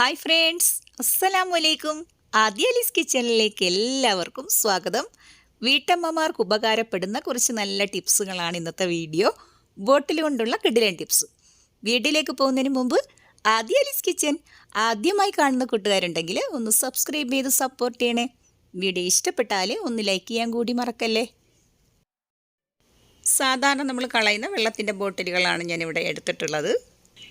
Hi friends അസ്സലാമു അലൈക്കും ആദ്യാലിസ് കിച്ചണിലേക്ക് എല്ലാവർക്കും സ്വാഗതം. വീട്ടമ്മമാർക്ക് ഉപകാരപ്പെടുന്ന കുറച്ച് നല്ല ടിപ്സുകളാണ് ഇന്നത്തെ വീഡിയോ. ബോട്ടിൽ കൊണ്ടുള്ള കിടിലൻ ടിപ്സ്. വീട്ടിലേക്ക് പോകുന്നതിന് മുമ്പ് ആദ്യാലിസ് കിച്ചൻ ആദ്യമായി കാണുന്ന കൂട്ടുകാരുണ്ടെങ്കിൽ ഒന്ന് സബ്സ്ക്രൈബ് ചെയ്ത് സപ്പോർട്ട് ചെയ്യണേ. വീഡിയോ ഇഷ്ടപ്പെട്ടാൽ ഒന്ന് ലൈക്ക് ചെയ്യാൻ കൂടി മറക്കല്ലേ? സാധാരണ നമ്മൾ കളയുന്ന വെള്ളത്തിന്റെ ബോട്ടിലുകളാണ് ഞാനിവിടെ എടുത്തിട്ടുള്ളത്.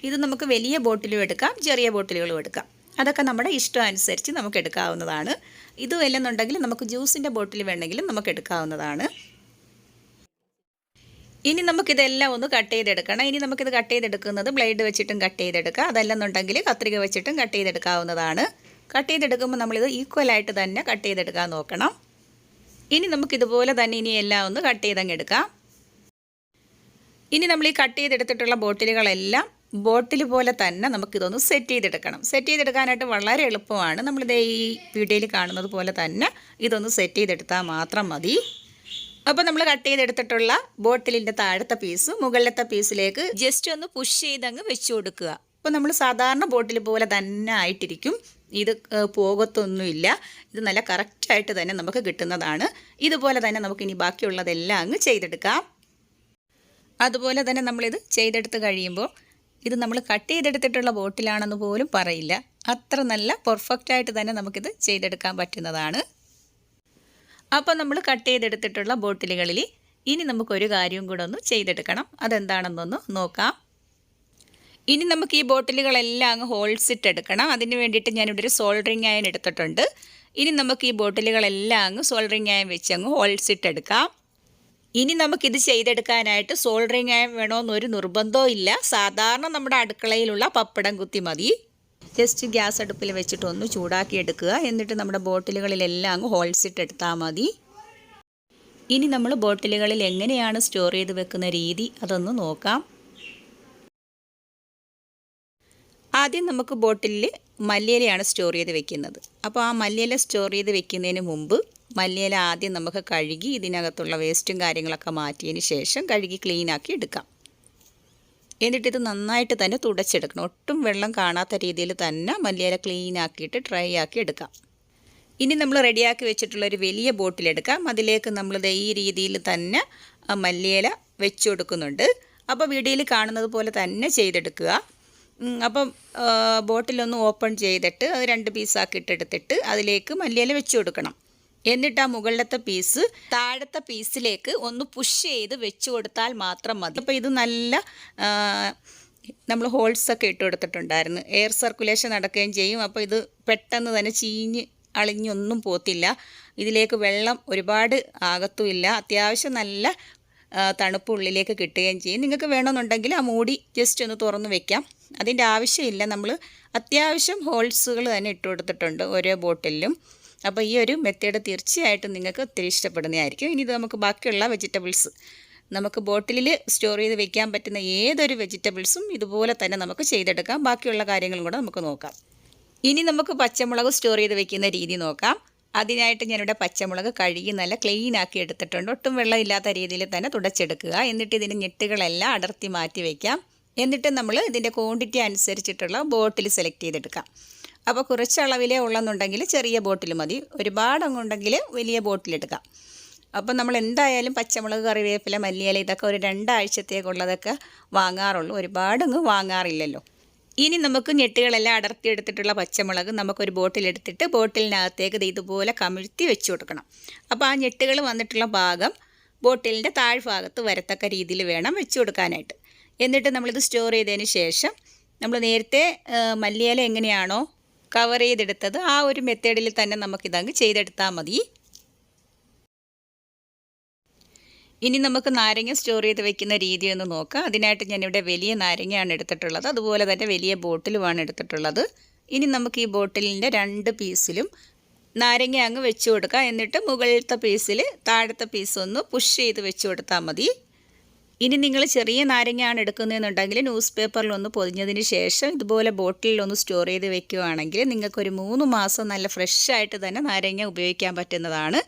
ഇത് നമുക്ക് വലിയ ബോട്ടിലും എടുക്കാം ചെറിയ ബോട്ടിലുകളും എടുക്കാം. അതൊക്കെ നമ്മുടെ ഇഷ്ടം അനുസരിച്ച് നമുക്ക് എടുക്കാവുന്നതാണ്. ഇത് വല്ലെന്നുണ്ടെങ്കിൽ നമുക്ക് ജ്യൂസിന്റെ ബോട്ടിൽ വേണമെങ്കിലും നമുക്ക് എടുക്കാവുന്നതാണ്. ഇനി നമുക്കിതെല്ലാം ഒന്ന് കട്ട് ചെയ്തെടുക്കണം. ഇനി നമുക്കിത് കട്ട് ചെയ്തെടുക്കുന്നത് ബ്ലേഡ് വെച്ചിട്ടും കട്ട് ചെയ്തെടുക്കാം. അതല്ലെന്നുണ്ടെങ്കിൽ കത്രിക വെച്ചിട്ടും കട്ട് ചെയ്തെടുക്കാവുന്നതാണ്. കട്ട് ചെയ്തെടുക്കുമ്പോൾ നമ്മളിത് ഈക്വലായിട്ട് തന്നെ കട്ട് ചെയ്തെടുക്കാൻ നോക്കണം. ഇനി നമുക്കിതുപോലെ തന്നെ ഇനി എല്ലാം ഒന്ന് കട്ട് ചെയ്തങ്ങെടുക്കാം ഇനി നമ്മൾ ഈ കട്ട് ചെയ്തെടുത്തിട്ടുള്ള ബോട്ടിലുകളെല്ലാം ബോട്ടിൽ പോലെ തന്നെ നമുക്കിതൊന്ന് സെറ്റ് ചെയ്തെടുക്കണം. സെറ്റ് ചെയ്തെടുക്കാനായിട്ട് വളരെ എളുപ്പമാണ്. നമ്മളിത് ഈ വീഡിയോയിൽ കാണുന്നത് പോലെ തന്നെ ഇതൊന്ന് സെറ്റ് ചെയ്തെടുത്താൽ മാത്രം മതി. അപ്പോൾ നമ്മൾ കട്ട് ചെയ്തെടുത്തിട്ടുള്ള ബോട്ടിലിന്റെ താഴത്തെ പീസ് മുകളിലത്തെ പീസിലേക്ക് ജസ്റ്റ് ഒന്ന് പുഷ് ചെയ്തങ്ങ് വെച്ച് കൊടുക്കുക. അപ്പോൾ നമ്മൾ സാധാരണ ബോട്ടിൽ പോലെ തന്നെ ആയിട്ടിരിക്കും. ഇത് പോകത്തൊന്നുമില്ല. ഇത് നല്ല കറക്റ്റായിട്ട് തന്നെ നമുക്ക് കിട്ടുന്നതാണ്. ഇതുപോലെ തന്നെ നമുക്ക് ഇനി ബാക്കിയുള്ളതെല്ലാം അങ്ങ് ചെയ്തെടുക്കാം. അതുപോലെ തന്നെ നമ്മളിത് ചെയ്തെടുത്ത് കഴിയുമ്പോൾ ഇത് നമ്മൾ കട്ട് ചെയ്തെടുത്തിട്ടുള്ള ബോട്ടിലാണെന്ന് പോലും പറയില്ല. അത്ര നല്ല പെർഫെക്റ്റ് ആയിട്ട് തന്നെ നമുക്കിത് ചെയ്തെടുക്കാൻ പറ്റുന്നതാണ്. അപ്പോൾ നമ്മൾ കട്ട് ചെയ്തെടുത്തിട്ടുള്ള ബോട്ടിലുകളിൽ ഇനി നമുക്കൊരു കാര്യവും കൂടെ ഒന്ന് ചെയ്തെടുക്കണം. അതെന്താണെന്നൊന്ന് നോക്കാം. ഇനി നമുക്ക് ഈ ബോട്ടിലുകളെല്ലാം അങ്ങ് ഹോൾസ് ഇട്ടെടുക്കണം. അതിന് വേണ്ടിയിട്ട് ഞാനിവിടെ ഒരു സോൾഡറിങ് അയൺ എടുത്തിട്ടുണ്ട്. ഇനി നമുക്ക് ഈ ബോട്ടിലുകളെല്ലാം അങ്ങ് സോൾഡറിങ് അയൺ വെച്ച് അങ്ങ് ഹോൾസ് ഇട്ടെടുക്കാം. ഇനി നമുക്കിത് ചെയ്തെടുക്കാനായിട്ട് സോൾഡറിങ് ആയം വേണമെന്നൊരു നിർബന്ധവും ഇല്ല സാധാരണ നമ്മുടെ അടുക്കളയിലുള്ള പപ്പടം കുത്തി മതി. ജസ്റ്റ് ഗ്യാസ് അടുപ്പിൽ വെച്ചിട്ട് ഒന്ന് ചൂടാക്കി എടുക്കുക എന്നിട്ട് നമ്മുടെ ബോട്ടിലുകളിലെല്ലാം അങ്ങ് ഹോൾസ് ഇട്ടെടുത്താൽ മതി. ഇനി നമ്മൾ ബോട്ടിലുകളിൽ എങ്ങനെയാണ് സ്റ്റോർ ചെയ്ത് വെക്കുന്ന രീതി അതൊന്ന് നോക്കാം. ആദ്യം നമുക്ക് ബോട്ടിലിൽ മല്ലിയിലയാണ് സ്റ്റോർ ചെയ്ത് വെക്കുന്നത്. അപ്പോൾ ആ മല്ലിയില സ്റ്റോർ ചെയ്ത് വെക്കുന്നതിന് മുമ്പ് മല്ലിയില ആദ്യം നമുക്ക് കഴുകി ഇതിനകത്തുള്ള വേസ്റ്റും കാര്യങ്ങളൊക്കെ മാറ്റിയതിന് ശേഷം കഴുകി ക്ലീനാക്കി എടുക്കാം. എന്നിട്ടിത് നന്നായിട്ട് തന്നെ തുടച്ചെടുക്കണം. ഒട്ടും വെള്ളം കാണാത്ത രീതിയിൽ തന്നെ മല്ലിയില ക്ലീനാക്കിയിട്ട് ഡ്രൈ ആക്കി എടുക്കാം. ഇനി നമ്മൾ റെഡിയാക്കി വെച്ചിട്ടുള്ള ഒരു വലിയ ബോട്ടിലെടുക്കാം അതിലേക്ക് നമ്മൾ ഈ രീതിയിൽ തന്നെ മല്ലിയില വെച്ചു കൊടുക്കുന്നുണ്ട്. അപ്പോൾ വീഡിയോയിൽ കാണുന്നത് പോലെ തന്നെ ചെയ്തെടുക്കുക. അപ്പം ബോട്ടിലൊന്ന് ഓപ്പൺ ചെയ്തിട്ട് അത് രണ്ട് പീസാക്കിയിട്ടെടുത്തിട്ട് അതിലേക്ക് മല്ലിയില വെച്ച് കൊടുക്കണം. എന്നിട്ട് ആ മുകളിലത്തെ പീസ് താഴത്തെ പീസിലേക്ക് ഒന്ന് പുഷ് ചെയ്ത് വെച്ച് കൊടുത്താൽ മാത്രം മതി. അപ്പോൾ ഇത് നല്ല നമ്മൾ ഹോൾസൊക്കെ ഇട്ട് കൊടുത്തിട്ടുണ്ടായിരുന്നു. എയർ സർക്കുലേഷൻ നടക്കുകയും ചെയ്യും. അപ്പോൾ ഇത് പെട്ടെന്ന് തന്നെ ചീഞ്ഞ് അളിഞ്ഞൊന്നും പോത്തില്ല. ഇതിലേക്ക് വെള്ളം ഒരുപാട് ആകത്തുമില്ല. അത്യാവശ്യം നല്ല തണുപ്പ് ഉള്ളിലേക്ക് കിട്ടുകയും ചെയ്യും. നിങ്ങൾക്ക് വേണമെന്നുണ്ടെങ്കിൽ ആ മൂടി ജസ്റ്റ് ഒന്ന് തുറന്ന് വെക്കാം. അതിന്റെ ആവശ്യമില്ല. നമ്മൾ അത്യാവശ്യം ഹോൾസുകൾ തന്നെ ഇട്ട് കൊടുത്തിട്ടുണ്ട്. ഓരോ ബോട്ടിലും അപ്പോൾ ഈ ഒരു മെത്തേഡ് തീർച്ചയായിട്ടും നിങ്ങൾക്ക് ഒത്തിരി ഇഷ്ടപ്പെടുന്നതായിരിക്കും. ഇനി ഇത് നമുക്ക് ബാക്കിയുള്ള വെജിറ്റബിൾസ് നമുക്ക് ബോട്ടിലിൽ സ്റ്റോർ ചെയ്ത് വെക്കാൻ പറ്റുന്ന ഏതൊരു വെജിറ്റബിൾസും ഇതുപോലെ തന്നെ നമുക്ക് ചെയ്തെടുക്കാം. ബാക്കിയുള്ള കാര്യങ്ങളും കൂടെ നമുക്ക് നോക്കാം. ഇനി നമുക്ക് പച്ചമുളക് സ്റ്റോർ ചെയ്ത് വെക്കുന്ന രീതി നോക്കാം. അതിനായിട്ട് ഞാനിവിടെ പച്ചമുളക് കഴുകി നല്ല ക്ലീൻ ആക്കി എടുത്തിട്ടുണ്ട്. ഒട്ടും വെള്ളമില്ലാത്ത രീതിയിൽ തന്നെ തുടച്ചെടുക്കുക. എന്നിട്ട് ഇതിന്റെ ഞെട്ടുകളെല്ലാം അടർത്തി മാറ്റി വയ്ക്കാം എന്നിട്ട് നമ്മൾ ഇതിന്റെ ക്വാണ്ടിറ്റി അനുസരിച്ചിട്ടുള്ള ബോട്ടിൽ സെലക്ട് ചെയ്തെടുക്കാം. അപ്പോൾ കുറച്ച് അളവിലേ ഉള്ളെന്നുണ്ടെങ്കിൽ ചെറിയ ബോട്ടിൽ മതി. ഒരുപാട് അങ്ങുണ്ടെങ്കിൽ വലിയ ബോട്ടിലെടുക്കാം അപ്പോൾ നമ്മൾ എന്തായാലും പച്ചമുളക് കറിവേപ്പില മല്ലിയില ഇതൊക്കെ ഒരു രണ്ടാഴ്ചത്തേക്കുള്ളതൊക്കെ വാങ്ങാറുള്ളൂ. ഒരുപാടങ്ങ് വാങ്ങാറില്ലല്ലോ. ഇനി നമുക്ക് ഞെട്ടുകളെല്ലാം അടർത്തിയെടുത്തിട്ടുള്ള പച്ചമുളക് നമുക്കൊരു ബോട്ടിലെടുത്തിട്ട് ബോട്ടിലിനകത്തേക്ക് ഇതുപോലെ കമിഴ്ത്തി വെച്ച് കൊടുക്കണം. അപ്പോൾ ആ ഞെട്ടുകൾ വന്നിട്ടുള്ള ഭാഗം ബോട്ടിലിന്റെ താഴ്ഭാഗത്ത് വരത്തക്ക രീതിയിൽ വേണം വെച്ച് കൊടുക്കാനായിട്ട്. എന്നിട്ട് നമ്മളിത് സ്റ്റോർ ചെയ്തതിന് ശേഷം നമ്മൾ നേരത്തെ മല്ലിയില എങ്ങനെയാണോ കവർ ചെയ്തെടുത്തത് ആ ഒരു മെത്തേഡിൽ തന്നെ നമുക്കിതങ്ങ് ചെയ്തെടുത്താൽ മതി. ഇനി നമുക്ക് നാരങ്ങ സ്റ്റോർ ചെയ്ത് വെക്കുന്ന രീതി ഒന്ന് നോക്കാം. അതിനായിട്ട് ഞാനിവിടെ വലിയ നാരങ്ങയാണ് എടുത്തിട്ടുള്ളത്. അതുപോലെ തന്നെ വലിയ ബോട്ടിലുമാണ് എടുത്തിട്ടുള്ളത്. ഇനി നമുക്ക് ഈ ബോട്ടിലിന്റെ രണ്ട് പീസിലും നാരങ്ങ അങ്ങ് വെച്ച് കൊടുക്കുക എന്നിട്ട് മുകളിലത്തെ പീസിൽ താഴത്തെ പീസ് ഒന്ന് പുഷ് ചെയ്ത് വെച്ച് കൊടുത്താൽ മതി. ഇനി നിങ്ങൾ ചെറിയ നാരങ്ങയാണ് എടുക്കുന്നതെന്നുണ്ടെങ്കിൽ ന്യൂസ് പേപ്പറിൽ ഒന്ന് പൊതിഞ്ഞതിന് ശേഷം ഇതുപോലെ ബോട്ടിലിൽ ഒന്ന് സ്റ്റോർ ചെയ്ത് വെക്കുകയാണെങ്കിൽ നിങ്ങൾക്കൊരു മൂന്ന് മാസം നല്ല ഫ്രഷ് ആയിട്ട് തന്നെ നാരങ്ങ ഉപയോഗിക്കാൻ പറ്റുന്നതാണ്.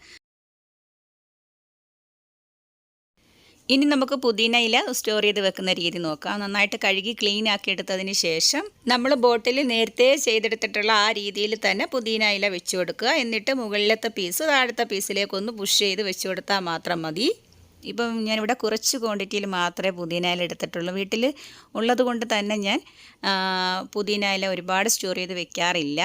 ഇനി നമുക്ക് പുതിന ഇല സ്റ്റോർ ചെയ്ത് വെക്കുന്ന രീതി നോക്കാം. നന്നായിട്ട് കഴുകി ക്ലീൻ ആക്കി എടുത്തതിന് ശേഷം നമ്മൾ ബോട്ടിൽ നേരത്തെ ചെയ്തെടുത്തിട്ടുള്ള ആ രീതിയിൽ തന്നെ പുതിന ഇല വെച്ച് കൊടുക്കുക. എന്നിട്ട് മുകളിലത്തെ പീസ് താഴത്തെ പീസിലേക്കൊന്ന് പുഷ് ചെയ്ത് വെച്ച് കൊടുത്താൽ മാത്രം മതി. ഇപ്പം ഞാനിവിടെ കുറച്ച് ക്വാണ്ടിറ്റിയിൽ മാത്രമേ പുതിന എടുത്തിട്ടുള്ളൂ. വീട്ടിൽ ഉള്ളത് കൊണ്ട് തന്നെ ഞാൻ പുതിന ഒരുപാട് സ്റ്റോർ ചെയ്ത് വെക്കാറില്ല.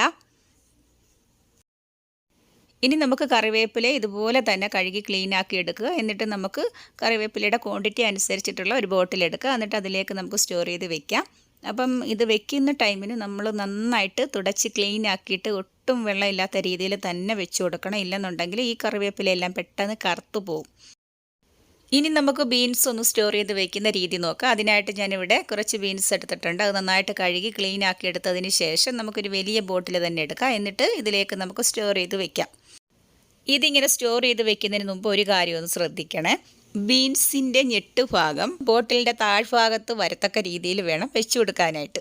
ഇനി നമുക്ക് കറിവേപ്പില ഇതുപോലെ തന്നെ കഴുകി ക്ലീൻ ആക്കി എടുക്കുക. എന്നിട്ട് നമുക്ക് കറിവേപ്പിലയുടെ ക്വാണ്ടിറ്റി അനുസരിച്ചിട്ടുള്ള ഒരു ബോട്ടിൽ എടുക്കുക. എന്നിട്ട് അതിലേക്ക് നമുക്ക് സ്റ്റോർ ചെയ്ത് വെക്കാം. അപ്പം ഇത് വെക്കുന്ന ടൈമിന് നമ്മൾ നന്നായിട്ട് തുടച്ച് ക്ലീൻ ആക്കിയിട്ട് ഒട്ടും വെള്ളമില്ലാത്ത രീതിയിൽ തന്നെ വെച്ച് കൊടുക്കണം. ഇല്ലെന്നുണ്ടെങ്കിൽ ഈ കറിവേപ്പിലയെല്ലാം പെട്ടെന്ന് കറുത്തു പോകും ഇനി നമുക്ക് ബീൻസ് ഒന്ന് സ്റ്റോർ ചെയ്ത് വെക്കുന്ന രീതി നോക്കാം. അതിനായിട്ട് ഞാനിവിടെ കുറച്ച് ബീൻസ് എടുത്തിട്ടുണ്ട്. അത് നന്നായിട്ട് കഴുകി ക്ലീൻ ആക്കി എടുത്തതിന് ശേഷം നമുക്കൊരു വലിയ ബോട്ടിൽ തന്നെ എടുക്കാം. എന്നിട്ട് ഇതിലേക്ക് നമുക്ക് സ്റ്റോർ ചെയ്ത് വെക്കാം. ഇതിങ്ങനെ സ്റ്റോർ ചെയ്ത് വെക്കുന്നതിന് മുമ്പ് ഒരു കാര്യം ഒന്ന് ശ്രദ്ധിക്കണേ. ബീൻസിന്റെ ഞെട്ട് ഭാഗം ബോട്ടിലിന്റെ താഴ്ഭാഗത്ത് വരത്തക്ക രീതിയിൽ വേണം വെച്ചു കൊടുക്കാനായിട്ട്.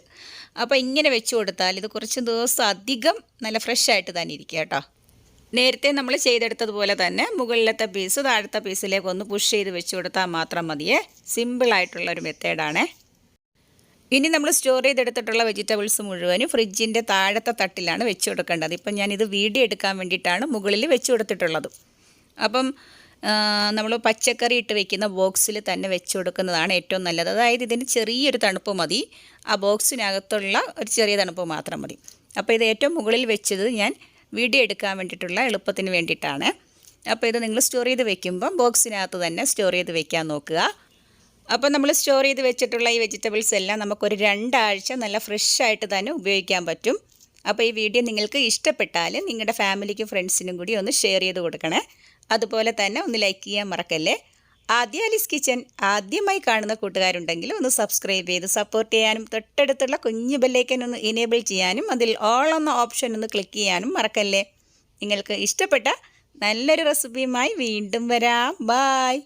അപ്പോൾ ഇങ്ങനെ വെച്ചു കൊടുത്താൽ ഇത് കുറച്ച് ദിവസം അധികം നല്ല ഫ്രഷ് ആയിട്ട് തന്നെ ഇരിക്കുക കേട്ടോ. നേരത്തെ നമ്മൾ ചെയ്തെടുത്തതുപോലെ തന്നെ മുകളിലത്തെ പീസ് താഴത്തെ പീസിലേക്ക് ഒന്ന് പുഷ് ചെയ്ത് വെച്ച് കൊടുത്താൽ മാത്രം മതിയേ. സിമ്പിളായിട്ടുള്ളൊരു മെത്തേഡാണേ ഇനി നമ്മൾ സ്റ്റോർ ചെയ്തെടുത്തിട്ടുള്ള വെജിറ്റബിൾസ് മുഴുവനും ഫ്രിഡ്ജിന്റെ താഴത്തെ തട്ടിലാണ് വെച്ച് കൊടുക്കേണ്ടത്. ഇപ്പം ഞാനിത് വീഡിയോ എടുക്കാൻ വേണ്ടിയിട്ടാണ് മുകളിൽ വെച്ച് കൊടുത്തിട്ടുള്ളത്. അപ്പം നമ്മൾ പച്ചക്കറി ഇട്ട് വെക്കുന്ന ബോക്സിൽ തന്നെ വെച്ച് കൊടുക്കുന്നതാണ് ഏറ്റവും നല്ലത്. അതായത് ഇതിന് ചെറിയൊരു തണുപ്പ് മതി. ആ ബോക്സിനകത്തുള്ള ഒരു ചെറിയ തണുപ്പ് മാത്രം മതി. അപ്പോൾ ഇത് ഏറ്റവും മുകളിൽ വെച്ചത് ഞാൻ വീഡിയോ എടുക്കാൻ വേണ്ടിയിട്ടുള്ള എളുപ്പത്തിന് വേണ്ടിയിട്ടാണ്. അപ്പോൾ ഇത് നിങ്ങൾ സ്റ്റോർ ചെയ്ത് വെക്കുമ്പം ബോക്സിനകത്ത് തന്നെ സ്റ്റോർ ചെയ്ത് വെക്കാൻ നോക്കുക. അപ്പോൾ നമ്മൾ സ്റ്റോർ ചെയ്ത് വെച്ചിട്ടുള്ള ഈ വെജിറ്റബിൾസ് എല്ലാം നമുക്കൊരു രണ്ടാഴ്ച നല്ല ഫ്രഷ് ആയിട്ട് തന്നെ ഉപയോഗിക്കാൻ പറ്റും. അപ്പോൾ ഈ വീഡിയോ നിങ്ങൾക്ക് ഇഷ്ടപ്പെട്ടാൽ നിങ്ങളുടെ ഫാമിലിക്കും ഫ്രണ്ട്സിനും കൂടി ഒന്ന് ഷെയർ ചെയ്ത് കൊടുക്കണേ. അതുപോലെ തന്നെ ഒന്ന് ലൈക്ക് ചെയ്യാൻ മറക്കല്ലേ? ആദ്യ അലിസ് കിച്ചൻ ആദ്യമായി കാണുന്ന കൂട്ടുകാരുണ്ടെങ്കിൽ ഒന്ന് സബ്സ്ക്രൈബ് ചെയ്ത് സപ്പോർട്ട് ചെയ്യാനും തൊട്ടടുത്തുള്ള കുഞ്ഞു ബെല്ലേക്കൻ ഒന്ന് ഇനേബിൾ ചെയ്യാനും അതിൽ ഓൾ എന്ന ഓപ്ഷൻ ഒന്ന് ക്ലിക്ക് ചെയ്യാനും മറക്കല്ലേ. നിങ്ങൾക്ക് ഇഷ്ടപ്പെട്ട നല്ലൊരു റെസിപ്പിയുമായി വീണ്ടും വരാം. ബായ്